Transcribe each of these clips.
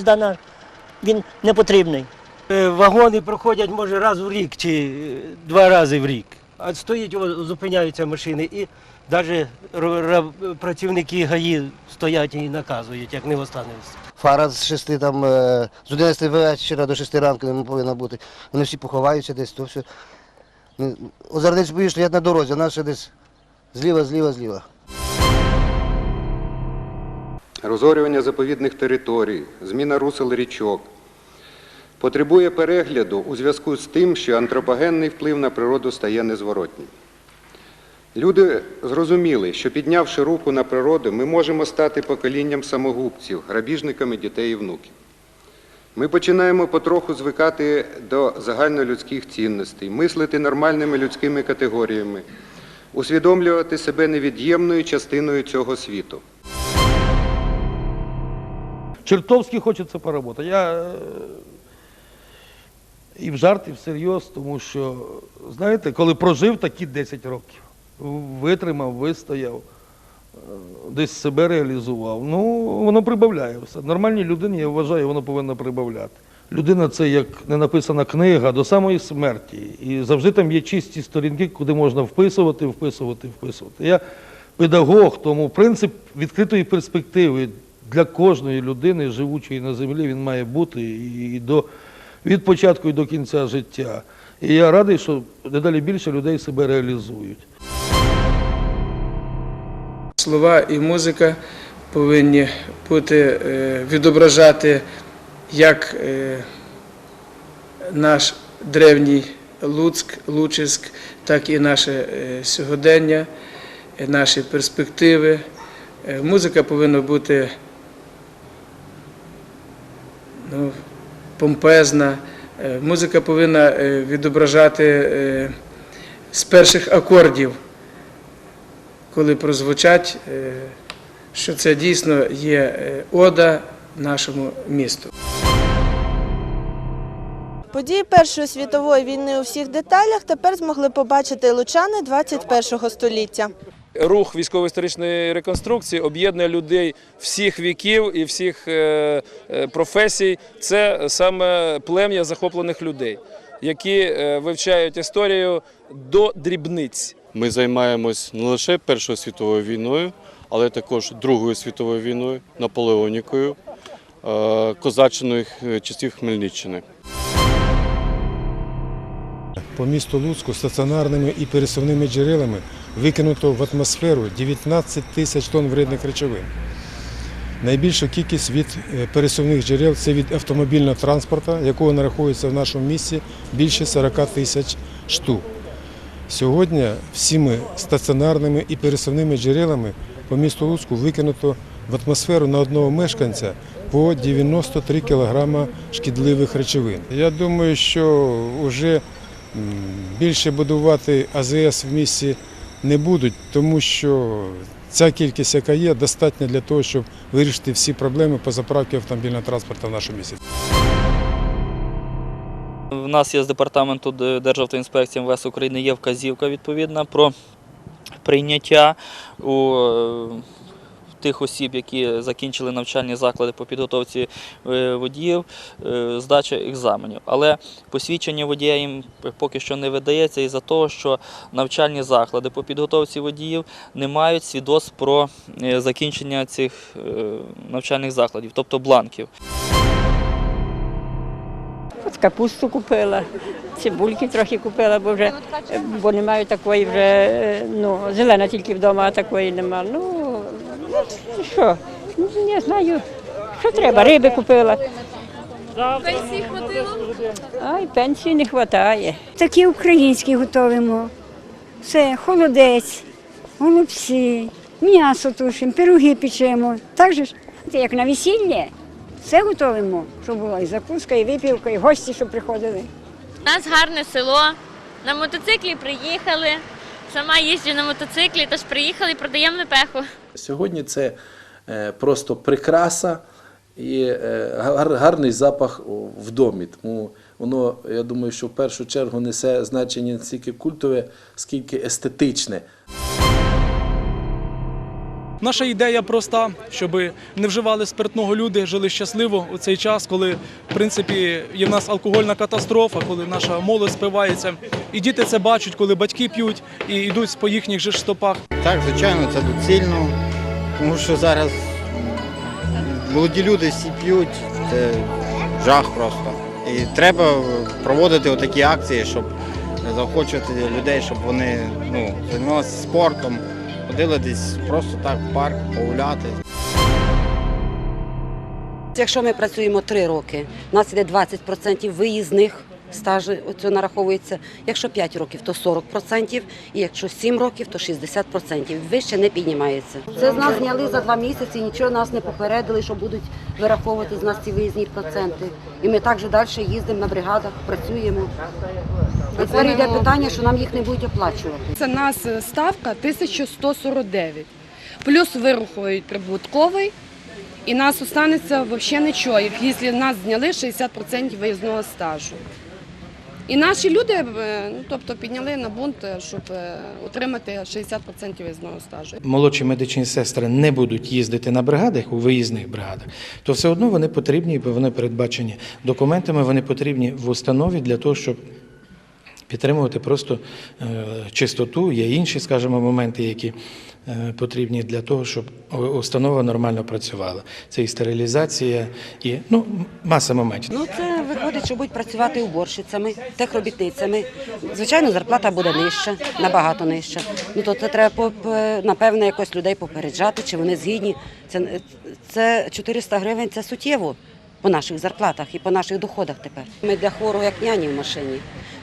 поїзда на він не потрібний. Е, Вагони проходять може раз в рік чи е, два рази в рік. А стоїть, зупиняються машини і навіть працівники ГАІ стоять і наказують, як не останеться. Фара з 6 там, е, з 11 вечора до 6 ранку не повинна бути. Вони всі поховаються десь, то все. Не- Озерниць бої стоять на дорозі, а нас ще десь зліва, зліва, зліва. Розорювання заповідних територій, зміна русел річок. Потребує перегляду у зв'язку з тим, що антропогенний вплив на природу стає незворотнім. Люди зрозуміли, що піднявши руку на природу, ми можемо стати поколінням самогубців, грабіжниками дітей і внуків. Ми починаємо потроху звикати до загальнолюдських цінностей, мислити нормальними людськими категоріями, усвідомлювати себе невід'ємною частиною цього світу. Чертовски хочеться поработати. Я е, і в жарт, і всерйоз, тому що, знаєте, коли прожив такі 10 років, витримав, вистояв, е, десь себе реалізував, ну, воно прибавляє все. Нормальній людині, я вважаю, воно повинно прибавляти. Людина це як не написана книга до самої смерті. І завжди там є чисті сторінки, куди можна вписувати, вписувати, вписувати. Я педагог, тому принцип відкритої перспективи для кожної людини, живучої на землі, він має бути і до, від початку і до кінця життя. І я радий, що дедалі більше людей себе реалізують. Слова і музика повинні бути, е, відображати як е, наш древній Луцьк, Лучиськ, так і наше е, сьогодення, наші перспективи. Музика повинна бути ну, помпезна. Е, Музика повинна е, відображати е, з перших акордів коли прозвучать, що це дійсно є ода нашому місту. Події Першої світової війни у всіх деталях тепер змогли побачити лучани 21-го століття. Рух військово-історичної реконструкції об'єднує людей всіх віків і всіх е, е, професій. Це саме плем'я захоплених людей, які е, вивчають історію до дрібниць. Ми займаємось не лише Першою світовою війною, але також Другою світовою війною, Наполеонікою, козаччиною часів Хмельниччини. По місту Луцьку стаціонарними і пересувними джерелами викинуто в атмосферу 19 тисяч тонн вредних речовин. Найбільша кількість від е, пересувних джерел це від автомобільного транспорту, якого нараховується в нашому місті більше 40 тисяч штук. Сьогодні всіми стаціонарними і пересувними джерелами по місту Луцьку викинуто в атмосферу на одного мешканця по 93 кг шкідливих речовин. Я думаю, що вже більше будувати АЗС в місті не будуть, тому що ця кількість, яка є, достатня для того, щоб вирішити всі проблеми по заправці автомобільного транспорту в нашому місті. У нас є з департаменту Державтоінспекції МВС України є вказівка відповідна про прийняття у е, тих осіб, які закінчили навчальні заклади по підготовці е, водіїв, е, здача екзаменів. Але посвідчення водія їм поки що не видається із-за того, що навчальні заклади по підготовці водіїв не мають свідоцтв про е, закінчення цих навчальних закладів, тобто бланків. От капусту купила, цибульки трохи купила, бо вже бо не маю такої вже, ну, зелена тільки вдома, а такої нема. Ну, ну що, не знаю, що треба, риби купила. Пенсії хватило? Ай, пенсії не вистачає. Такі українські готуємо. Це холодець, голубці, м'ясо тушимо, пироги печемо. Так же ж, як на весілля. Все готуємо, щоб була і закуска, і випівка, і гості, щоб приходили. У нас гарне село. На мотоциклі приїхали. Сама їжджу на мотоциклі, тож приїхали і продаємо лепеху. Сьогодні це е, просто прикраса і е, гарний запах в домі. Тому воно, я думаю, що в першу чергу несе значення не стільки культове, скільки естетичне. Наша ідея проста, щоб не вживали спиртного люди, жили щасливо у цей час, коли в принципі є в нас алкогольна катастрофа, коли наша молодь спивається. І діти це бачать, коли батьки п'ють і йдуть по їхніх же стопах. Так, звичайно, це доцільно, тому що зараз молоді люди всі п'ють, це жах просто. І треба проводити такі акції, щоб заохочувати людей, щоб вони ну, займалися спортом, ходили десь просто так в парк, погуляти. Якщо ми працюємо три роки, у нас йде 20% виїзних стажу, оце нараховується. Якщо 5 років, то 40%, і якщо 7 років, то 60%. Вище не піднімається. Це з нас зняли за два місяці, нічого нас не попередили, що будуть вираховувати з нас ці виїзні проценти. І ми також далі їздимо на бригадах, працюємо. Тепер йде питання, що нам їх не будуть оплачувати. Це нас ставка 1149. Плюс вирахують прибутковий, і нас останеться взагалі нічого, якщо нас зняли 60% виїзного стажу. І наші люди е, ну, тобто, підняли на бунт, щоб е, отримати 60% виїзного стажу. молодші медичні сестри не будуть їздити на бригадах у виїзних бригадах, то все одно вони потрібні, бо вони передбачені документами, вони потрібні в установі для того, щоб підтримувати просто е, чистоту. Є інші, скажімо, моменти, які е, потрібні для того, щоб установа нормально працювала. Це і стерилізація, і ну, маса моментів. Ну це виходить, що будуть працювати уборщицями, техробітницями. Звичайно, зарплата буде нижча, набагато нижча. Ну то це треба поп- напевно якось людей попереджати, чи вони згідні. Це, це 400 гривень це суттєво по наших зарплатах і по наших доходах тепер. Ми для хворого як няні в машині.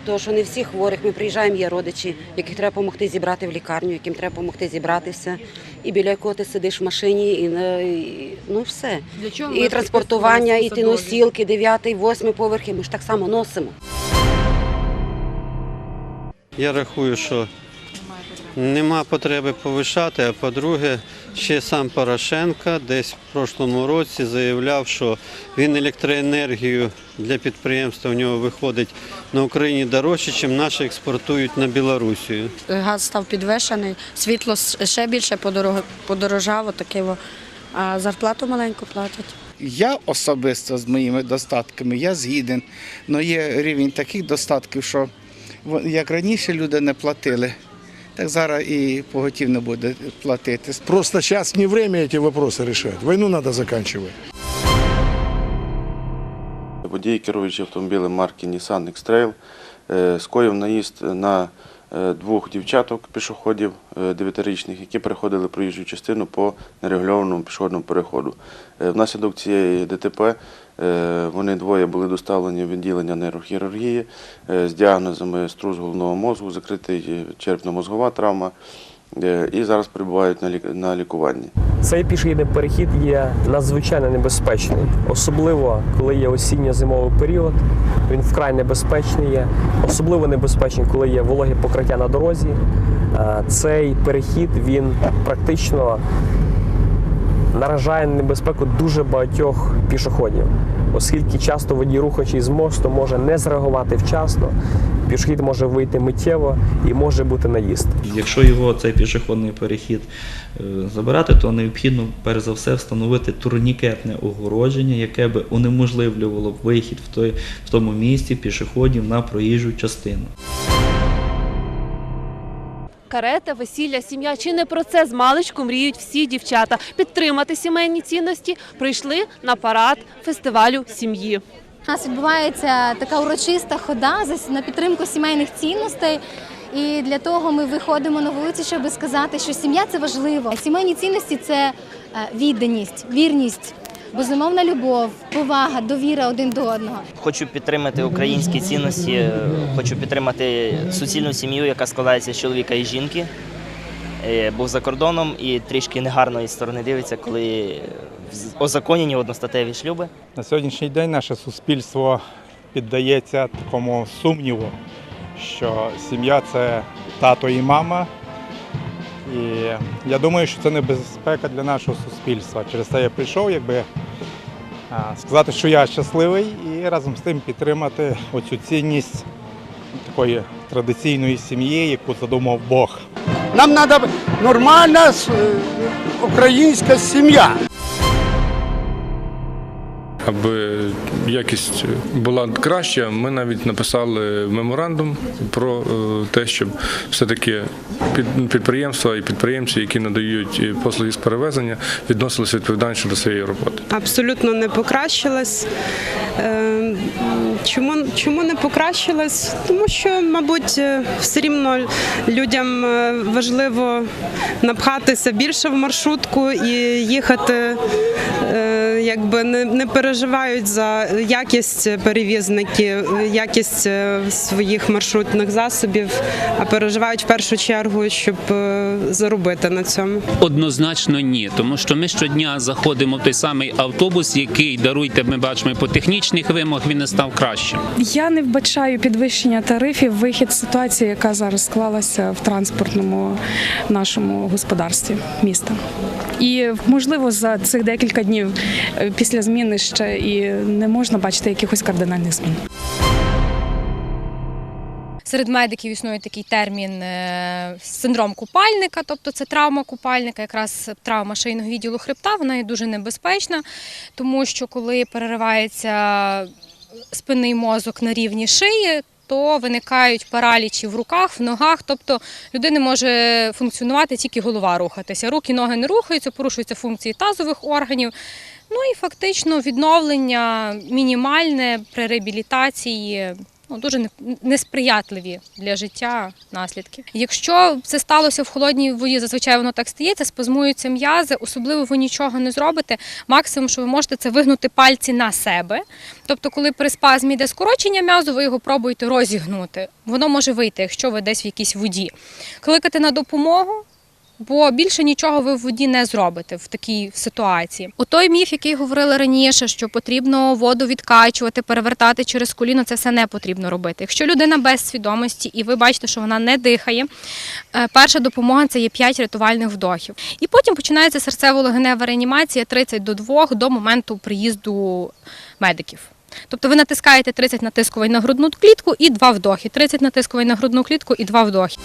Тому що не всі хворих, ми приїжджаємо, є родичі, яких треба допомогти зібрати в лікарню, яким треба допомогти зібратися. І біля якого ти сидиш в машині, і, ну все. Для чого І транспортування, і ті носілки, дев'ятий, восьмий поверхи, ми ж так само носимо. Я рахую, що нема потреби повишати, а по-друге, ще сам Порошенко десь в прошлому році заявляв, що він електроенергію для підприємства у нього виходить на Україні дорожче, ніж наші експортують на Білорусію. Газ став підвищений, світло ще більше подорож- подорожало, таке, а зарплату маленьку платять. Я особисто з моїми достатками, я згіден. але є рівень таких достатків, що во- як раніше люди не платили, так зараз і поготів не буде платити. Просто час не время ці вопросы решать. Війну треба закінчувати. Водій, керуючи автомобілем марки Nissan X-Trail, е, скоїв наїзд на двох дівчаток пішоходів е, дев'ятирічних, які переходили проїжджу частину по нерегульованому пішохідному переходу. Е, Внаслідок цієї ДТП е, вони двоє були доставлені в відділення нейрохірургії е, з діагнозами струс головного мозку, закритий е, черепно-мозгова травма е, і зараз перебувають на лік- на лікуванні. Цей пішохідний перехід є надзвичайно небезпечний, особливо коли є осінньо-зимовий період. Він вкрай небезпечний є. Особливо небезпечний, коли є вологе покриття на дорозі. Е, Цей перехід він практично наражає на небезпеку дуже багатьох пішоходів, оскільки часто водій, рухаючись з мосту, може не зреагувати вчасно. Пішохід може вийти миттєво і може бути наїзд. Якщо його цей пішохідний перехід е, забирати, то необхідно перш за все встановити турнікетне огородження, яке би унеможливлювало вихід в, той, в тому місці пішоходів на проїжджу частину. Карета, весілля, сім'я чи не про це з маличку мріють всі дівчата. Підтримати сімейні цінності прийшли на парад фестивалю сім'ї. У нас відбувається така урочиста хода на підтримку сімейних цінностей. І для того ми виходимо на вулицю, щоб сказати, що сім'я це важливо. Сімейні цінності це е, відданість, вірність, безумовна любов, повага, довіра один до одного. Хочу підтримати українські цінності, е, хочу підтримати суцільну сім'ю, яка складається з чоловіка і жінки. Е, Був за кордоном і трішки негарної сторони дивиться, коли озаконені одностатеві шлюби. На сьогоднішній день наше суспільство піддається такому сумніву, що сім'я це тато і мама. І я думаю, що це небезпека для нашого суспільства. Через це я прийшов, якби сказати, що я щасливий, і разом з тим підтримати оцю цінність такої традиційної сім'ї, яку задумав Бог. Нам треба нормальна українська сім'я. Аби якість була краща, ми навіть написали меморандум про е, те, щоб все-таки під- підприємства і підприємці, які надають е, послуги з перевезення, відносилися відповідальніше до своєї роботи. абсолютно не покращилась. Е, Чому, чому не покращилась? Тому що, мабуть, все рівно людям важливо напхатися більше в маршрутку і їхати, якби не, не переживають за якість перевізників, якість е, своїх маршрутних засобів, а переживають в першу чергу, щоб е, заробити на цьому. Однозначно ні, тому що ми щодня заходимо в той самий автобус, який даруйте, ми бачимо по технічних вимогах, він не став кращим. Я не вбачаю підвищення тарифів, вихід з ситуації, яка зараз склалася в транспортному нашому господарстві міста. І можливо за цих декілька днів після зміни ще і не можна бачити якихось кардинальних змін. Серед медиків існує такий термін е, синдром купальника, тобто це травма купальника, якраз травма шийного відділу хребта, вона є дуже небезпечна, тому що коли переривається спинний мозок на рівні шиї, то виникають паралічі в руках, в ногах, тобто людина може функціонувати тільки голова рухатися. Руки, ноги не рухаються, порушуються функції тазових органів. Ну і фактично відновлення мінімальне при реабілітації. Ну, дуже несприятливі для життя наслідки. Якщо це сталося в холодній воді, зазвичай воно так стається, спазмуються м'язи, особливо ви нічого не зробите. Максимум, що ви можете, це вигнути пальці на себе. Тобто, коли при спазмі йде скорочення м'язу, ви його пробуєте розігнути. Воно може вийти, якщо ви десь в якійсь воді. Кликати на допомогу. Бо більше нічого ви в воді не зробите в такій ситуації. У той міф, який говорили раніше, що потрібно воду відкачувати, перевертати через коліно, це все не потрібно робити. Якщо людина без свідомості і ви бачите, що вона не дихає, е, перша допомога це є 5 рятувальних вдохів. І потім починається серцево-легенева реанімація 30 до 2 до моменту приїзду медиків. Тобто ви натискаєте 30 натискувань на грудну клітку і 2 вдохи, 30 натискувань на грудну клітку і 2 вдохи.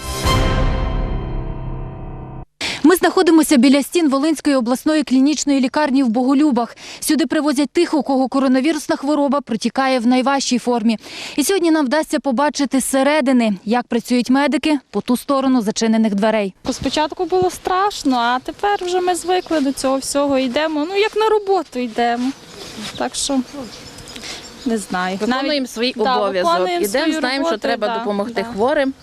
Ми знаходимося біля стін Волинської обласної клінічної лікарні в Боголюбах. Сюди привозять тих, у кого коронавірусна хвороба протікає в найважчій формі. І сьогодні нам вдасться побачити зсередини, як працюють медики по ту сторону зачинених дверей. Спочатку було страшно, а тепер вже ми звикли до цього всього. Йдемо, ну як на роботу йдемо. Так що не знаю. Виконуємо свій обов'язок. Ідемо, знаємо, що треба да, допомогти да. хворим,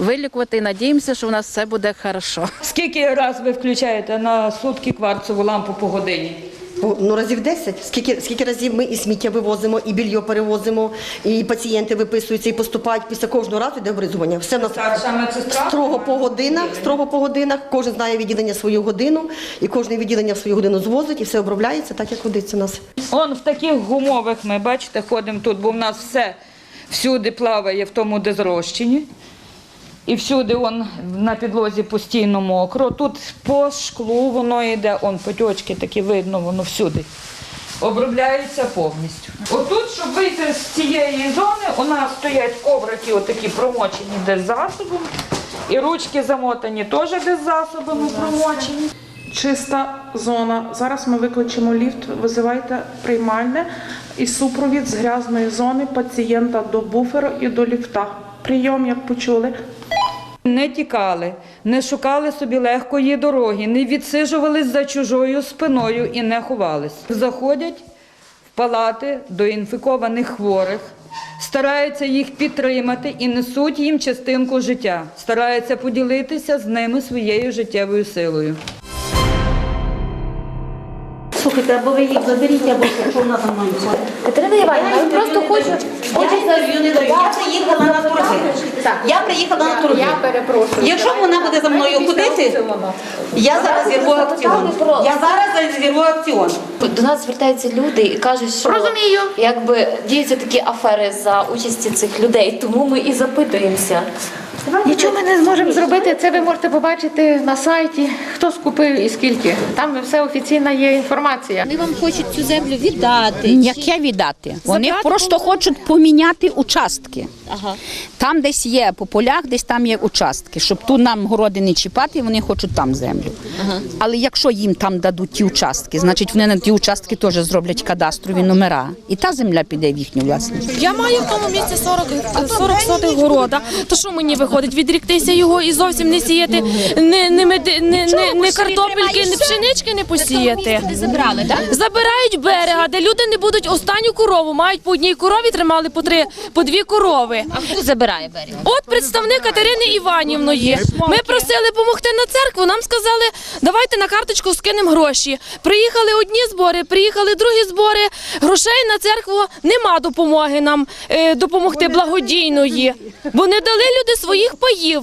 вилікувати і надіємося, що у нас все буде хорошо. Скільки раз ви включаєте на сутки кварцеву лампу по годині? Ну, разів 10. Скільки, скільки разів ми і сміття вивозимо, і більйо перевозимо, і пацієнти виписуються і поступають після кожного разу йде обризування. Все в нас строго по годинах, строго по годинах. Кожен знає відділення свою годину, і кожне відділення в свою годину звозить, і все обробляється так, як годиться у нас. Он в таких гумових ми, бачите, ходимо тут, бо в нас все всюди плаває в тому дезрозчині. І всюди он на підлозі постійно мокро. Тут по шклу воно йде, он потьочки такі видно, воно всюди. Обробляється повністю. Отут, щоб вийти з цієї зони, у нас стоять коврики отакі промочені десь засобом. І ручки замотані теж десь засобами промочені. Чиста зона. Зараз ми викличемо ліфт, визивайте приймальне і супровід з грязної зони пацієнта до буферу і до ліфта. Прийом, як почули. Не тікали, не шукали собі легкої дороги, не відсижувались за чужою спиною і не ховались. Заходять в палати до інфікованих хворих, стараються їх підтримати і несуть їм частинку життя, стараються поділитися з ними своєю життєвою силою. Слухайте, або ви їх заберіть, або що вона за мною ходить. Катерина Іванівна, я просто хочу. Я інтерв'ю не даю. Я приїхала на торги. Я приїхала на торги. Я перепрошую. Якщо вона буде за мною ходити, я зараз зірву акціон. Я зараз зірву акціон. До нас звертаються люди і кажуть, що Розумію. якби діються такі афери за участі цих людей, тому ми і запитуємося. Нічого ми не зможемо зробити. Це ви можете побачити на сайті, хто скупив і скільки. Там все офіційна є інформація. Вони вам хочуть цю землю віддати. Яке віддати? Вони Забрати просто хочуть поміняти участки. Ага. Там десь є по полях, десь там є участки, щоб тут нам городи не чіпати, вони хочуть там землю. Але якщо їм там дадуть ті участки, значить вони на ті участки теж зроблять кадастрові номера. І та земля піде в їхню власність. Я маю в тому місці 40, 40 сотих города. То що мені виходить? Відріктися його і зовсім не сіяти, не, не, меди- не, не, не картопельки, не пшенички не посіяти. Забрали, так? Забирають берега, де люди не будуть останню корову, мають по одній корові, тримали по три, по дві корови. А хто забирає берег? От представник Катерини Іванівної. Ми просили допомогти на церкву. Нам сказали, давайте на карточку скинемо гроші. Приїхали одні збори, приїхали другі збори. Грошей на церкву нема допомоги нам е, допомогти благодійної, бо не дали люди своїх паїв.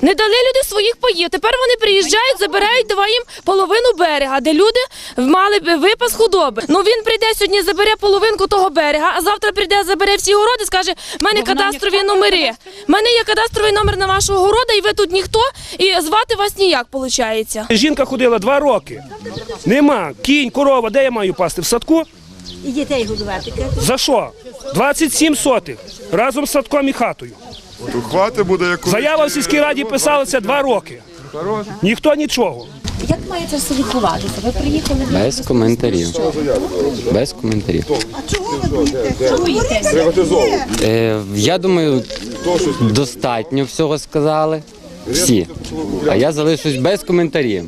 Не дали люди своїх паїв. Тепер вони приїжджають, забирають, давай їм половину берега, де люди мали б випас худоби. Ну він прийде сьогодні, забере половинку того берега, а завтра прийде, забере всі городи, скаже, в мене кадастрові номери. В мене є кадастровий номер на вашого города, і ви тут ніхто, і звати вас ніяк, виходить. Жінка ходила два роки. Нема. Кінь, корова, де я маю пасти? В садку? І дітей годувати. За що? 27 сотих. Разом з садком і хатою. Хвати буде як Заява в сільській раді писалася два роки. Ніхто нічого. Як має це все відбуватися? Ви приїхали Без коментарів. Без коментарів. Чуєте? Е, я думаю, достатньо всього сказали. Всі. А я залишусь без коментарів.